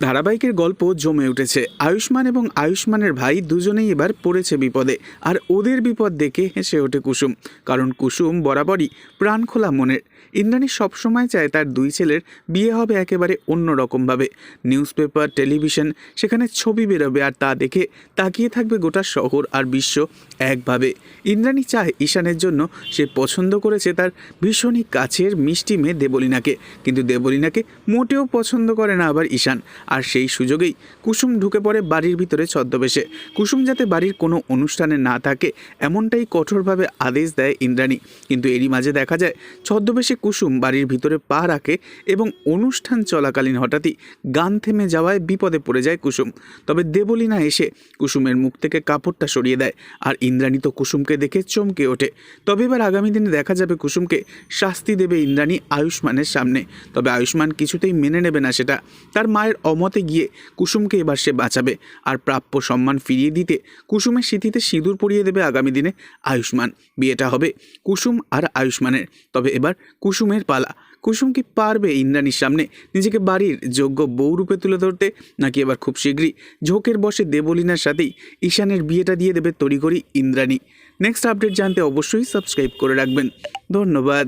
ধারাবাহিকের গল্প জমে উঠেছে। আয়ুষ্মান এবং আয়ুষ্মানের ভাই দুজনেই এবার পড়েছে বিপদে, আর ওদের বিপদ দেখে হেসে ওঠে কুসুম। কারণ কুসুম বরাবরই প্রাণ খোলা মনের। ইন্দ্রাণী সবসময় চায় তার দুই ছেলের বিয়ে হবে একেবারে অন্য রকমভাবে। নিউজ পেপার টেলিভিশন, সেখানে ছবি বেরোবে আর তা দেখে তাকিয়ে থাকবে গোটা শহর আর বিশ্ব একভাবে। ইন্দ্রাণী চায় ঈশানের জন্য, সে পছন্দ করেছে তার ভীষণই কাছের মিষ্টি মেয়ে দেবলীনাকে। কিন্তু দেবলীনাকে মোটেও পছন্দ করে না আবার ঈশান। আর সেই সুযোগেই কুসুম ঢুকে পড়ে বাড়ির ভিতরে ছদ্মবেশে। কুসুম যাতে বাড়ির কোনো অনুষ্ঠানে না থাকে, এমনটাই কঠোরভাবে আদেশ দেয় ইন্দ্রাণী। কিন্তু এরই মাঝে দেখা যায়, ছদ্মবেশে কুসুম বাড়ির ভিতরে পা রাখে এবং অনুষ্ঠান চলাকালীন হঠাৎই গান থেমে যাওয়ায় বিপদে পড়ে যায় কুসুম। তবে দেবলীনা এসে কুসুমের মুখ থেকে কাপড়টা সরিয়ে দেয় আর ইন্দ্রাণী তো কুসুমকে দেখে চমকে ওঠে। তবে এবার আগামী দিনে দেখা যাবে কুসুমকে শাস্তি দেবে ইন্দ্রাণী আয়ুষ্মানের সামনে। তবে আয়ুষ্মান কিছুতেই মেনে নেবে না সেটা। তার মায়ের অমতে গিয়ে কুসুমকে এবার সে বাঁচাবে আর প্রাপ্য সম্মান ফিরিয়ে দিতে কুসুমের স্মৃতিতে সিঁদুর পরিয়ে দেবে আগামী দিনে আয়ুষ্মান। বিয়েটা হবে কুসুম আর আয়ুষ্মানের। তবে এবার কুসুমের পালা। কুসুম কি পারবে ইন্দ্রাণীর সামনে নিজেকে বাড়ির যোগ্য বউ রূপে তুলে ধরতে, নাকি এবার খুব শীঘ্রই ঝোঁকের বসে দেবলীনার সাথেই ঈশানের বিয়েটা দিয়ে দেবে তড়িঘড়ি ইন্দ্রাণী? নেক্সট আপডেট জানতে অবশ্যই সাবস্ক্রাইব করে রাখবেন। ধন্যবাদ।